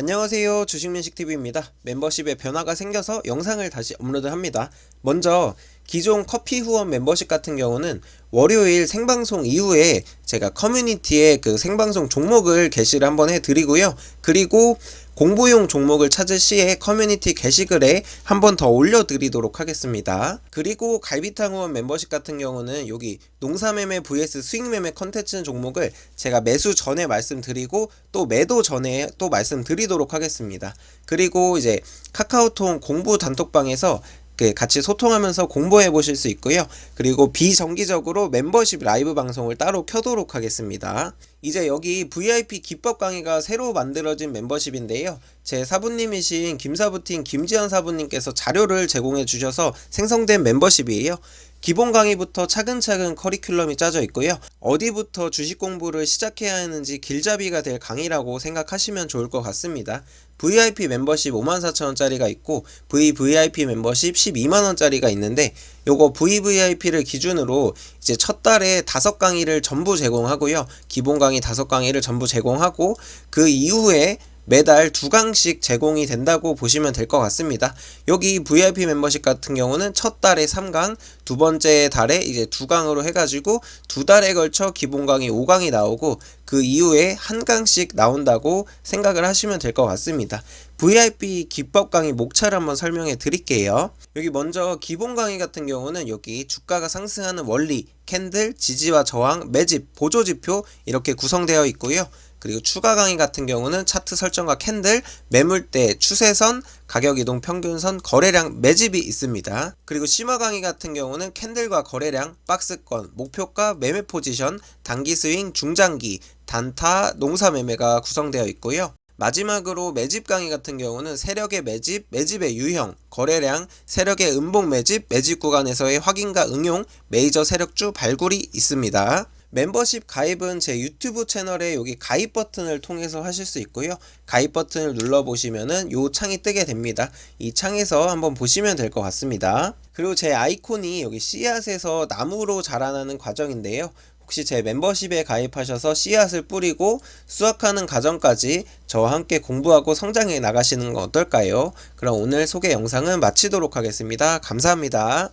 안녕하세요. 주식민식TV입니다. 멤버십에 변화가 생겨서 영상을 다시 업로드합니다. 먼저 기존 커피 후원 멤버십 같은 경우는 월요일 생방송 이후에 제가 커뮤니티에 그 생방송 종목을 게시를 한번 해드리고요. 그리고 공부용 종목을 찾을 시에 커뮤니티 게시글에 한 번 더 올려드리도록 하겠습니다. 그리고 갈비탕 후원 멤버십 같은 경우는 여기 농사매매 vs 수익매매 컨텐츠 종목을 제가 매수 전에 말씀드리고 또 매도 전에 또 말씀드리도록 하겠습니다. 그리고 이제 카카오톡 공부 단톡방에서 그 같이 소통하면서 공부해 보실 수 있고요. 그리고 비정기적으로 멤버십 라이브 방송을 따로 켜도록 하겠습니다. 이제 여기 VIP 기법 강의가 새로 만들어진 멤버십인데요. 제 사부님이신 김사부팀 김지현 사부님께서 자료를 제공해 주셔서 생성된 멤버십이에요. 기본 강의부터 차근차근 커리큘럼이 짜져 있고요. 어디부터 주식 공부를 시작해야 하는지 길잡이가 될 강의라고 생각하시면 좋을 것 같습니다. VIP 멤버십 54,000원짜리가 있고 VVIP 멤버십 12만원짜리가 있는데 요거 VVIP를 기준으로 이제 첫 달에 다섯 강의를 전부 제공하고요. 기본 강의 다섯 강의를 전부 제공하고 그 이후에 매달 두 강씩 제공이 된다고 보시면 될 것 같습니다. 여기 VIP 멤버십 같은 경우는 첫 달에 3강, 두 번째 달에 이제 두 강으로 해가지고 두 달에 걸쳐 기본 강의 5강이 나오고 그 이후에 한 강씩 나온다고 생각을 하시면 될 것 같습니다. VIP 기법 강의 목차를 한번 설명해 드릴게요. 여기 먼저 기본 강의 같은 경우는 여기 주가가 상승하는 원리, 캔들, 지지와 저항, 매집, 보조지표 이렇게 구성되어 있고요. 그리고 추가 강의 같은 경우는 차트 설정과 캔들, 매물대, 추세선, 가격 이동 평균선, 거래량, 매집이 있습니다. 그리고 심화 강의 같은 경우는 캔들과 거래량, 박스권, 목표가, 매매 포지션, 단기 스윙, 중장기, 단타, 농사 매매가 구성되어 있고요. 마지막으로 매집 강의 같은 경우는 세력의 매집, 매집의 유형, 거래량, 세력의 음봉 매집, 매집 구간에서의 확인과 응용, 메이저 세력주 발굴이 있습니다. 멤버십 가입은 제 유튜브 채널에 여기 가입 버튼을 통해서 하실 수 있고요. 가입 버튼을 눌러 보시면은 요 창이 뜨게 됩니다. 이 창에서 한번 보시면 될 것 같습니다. 그리고 제 아이콘이 여기 씨앗에서 나무로 자라나는 과정인데요. 혹시 제 멤버십에 가입하셔서 씨앗을 뿌리고 수확하는 과정까지 저와 함께 공부하고 성장해 나가시는 건 어떨까요? 그럼 오늘 소개 영상은 마치도록 하겠습니다. 감사합니다.